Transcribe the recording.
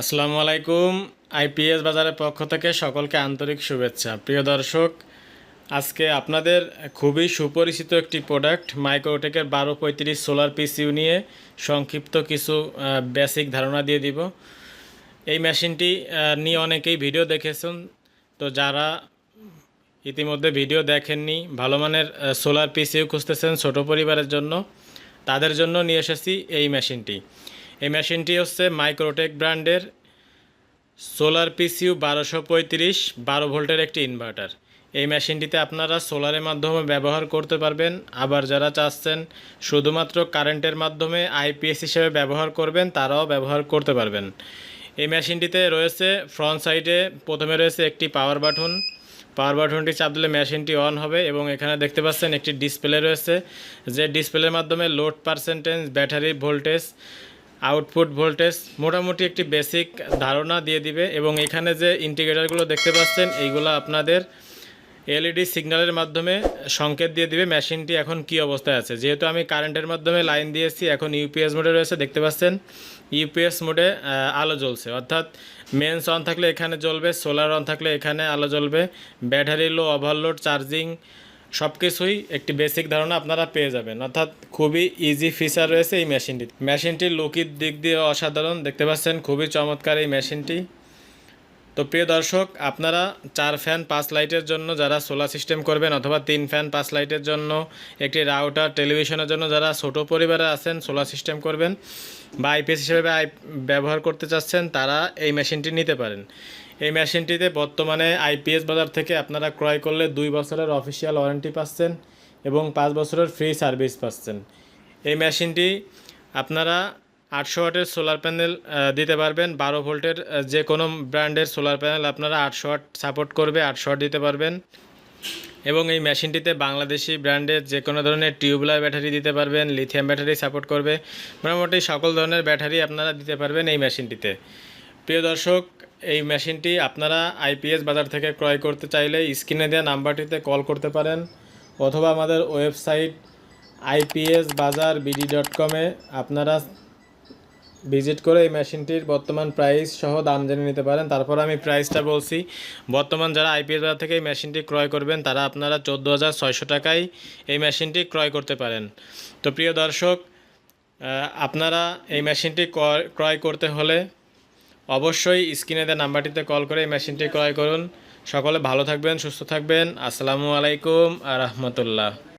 আসসালামু আলাইকুম আইপিএস বাজারের পক্ষ থেকে সকলকে আন্তরিক শুভেচ্ছা। প্রিয় দর্শক, আজকে আপনাদের খুবই সুপরিচিত একটি প্রোডাক্ট মাইক্রোটেকের বারো পঁয়ত্রিশ সোলার পিসিউ নিয়ে সংক্ষিপ্ত কিছু বেসিক ধারণা দিয়ে দিব। এই মেশিনটি নিয়ে অনেকেই ভিডিও দেখেছেন। তো যারা ইতিমধ্যে ভিডিও দেখেননি, ভালো মানের সোলার পিসিও খুঁজতেছেন ছোট পরিবারের জন্য, তাদের জন্য নিয়ে এসেছি এই মেশিনটি এই মেশিনটি হচ্ছে মাইক্রোটেক ব্র্যান্ডের সোলার পিসিউ বারোশো পঁয়ত্রিশ বারো ভোল্টের একটি ইনভার্টার এই মেশিনটিতে আপনারা সোলারের মাধ্যমে ব্যবহার করতে পারবেন। আবার যারা চাচ্ছেন শুধুমাত্র কারেন্টের মাধ্যমে আইপিএস হিসেবে ব্যবহার করবেন, তারাও ব্যবহার করতে পারবেন। এই মেশিনটিতে রয়েছে ফ্রন্ট সাইডে প্রথমে রয়েছে একটি পাওয়ার বাটন পাওয়ার বাটনটি চাপ দিলে মেশিনটি অন হবে এবং এখানে দেখতে পাচ্ছেন একটি ডিসপ্লে রয়েছে। যে ডিসপ্লের মাধ্যমে load percentage battery voltage output voltage মোটামুটি একটি বেসিক ধারণা দিয়ে দিবে এবং এখানে যে ইন্ডিকেটারগুলো দেখতে পাচ্ছেন, এইগুলো আপনাদের এলইডি সিগন্যালের মাধ্যমে সংকেত দিয়ে দিবে মেশিনটি এখন কি অবস্থায় আছে। যেহেতু আমি কারেন্টের মাধ্যমে লাইন দিয়েছি, এখন ইউপিএস মোডে রয়েছে, দেখতে পাচ্ছেন? ইউপিএস মোডে আলো জ্বলছে। অর্থাৎ মেন্স অন থাকলে এখানে জ্বলবে সোলার অন থাকলে এখানে আলো জ্বলবে। ব্যাটারি লো ওভারলোড চার্জিং সব কিছুই একটি বেসিক ধারণা আপনারা পেয়ে যাবেন। অর্থাৎ খুবই ইজি ফিচার রয়েছে এই মেশিনটি মেশিনটির লুকির দিক দিয়ে অসাধারণ, দেখতে পাচ্ছেন, খুবই চমৎকার এই মেশিনটি তো প্রিয় দর্শক, আপনারা চার ফ্যান পাঁচ লাইটের জন্য যারা সোলার সিস্টেম করবেন অথবা তিন ফ্যান পাঁচ লাইটের জন্য একটি রাউটার টেলিভিশনের জন্য যারা ছোট পরিবারে আছেন সোলার সিস্টেম করবেন বা আইপিএস হিসেবে ব্যবহার করতে চাচ্ছেন, তারা এই মেশিনটি নিতে পারেন। এই মেশিনটিতে বর্তমানে আইপিএস বাজার থেকে আপনারা ক্রয় করলে দুই বছরের অফিসিয়াল ওয়ারেন্টি পাচ্ছেন এবং পাঁচ বছরের ফ্রি সার্ভিস পাচ্ছেন। এই মেশিনটি আপনারা আটশো ওয়াটের সোলার প্যানেল দিতে পারবেন। বারো ভোল্টের যে কোনো ব্র্যান্ডের সোলার প্যানেল আপনারা আটশো ওয়াট সাপোর্ট করবে, আটশো ওয়াট দিতে পারবেন। এবং এই মেশিনটিতে বাংলাদেশি ব্র্যান্ডের যে কোনো ধরনের টিউবলার ব্যাটারি দিতে পারবেন, লিথিয়াম ব্যাটারি সাপোর্ট করবে। মোটামুটি সকল ধরনের ব্যাটারি আপনারা দিতে পারবেন এই মেশিনটিতে। প্রিয় দর্শক এই মেশিনটি আপনারা আইপিএস বাজার থেকে ক্রয় করতে চাইলে স্ক্রিনে দেওয়া নাম্বারটিতে কল করতে পারেন অথবা আমাদের website IPS Bazar BD dot কমে আপনারা ভিজিট করে এই মেশিনটির বর্তমান প্রাইস সহ দাম জেনে নিতে পারেন। তারপর আমি প্রাইসটা বলছি। বর্তমান যারা আইপিএস বাজার থেকে এই মেশিনটি ক্রয় করবেন, তারা আপনারা চোদ্দ হাজার ছয়শো টাকায় এই মেশিনটি ক্রয় করতে পারেন। তো প্রিয় দর্শক আপনারা এই মেশিনটি ক্রয়- ক্রয় করতে হলে অবশ্যই স্ক্রিনে দেওয়া নাম্বারটিতে কল করে এই মেশিনটি ক্রয় করুন। সকলে ভালো থাকবেন, সুস্থ থাকবেন। আসসালামু আলাইকুম আ রহমতুল্লাহ।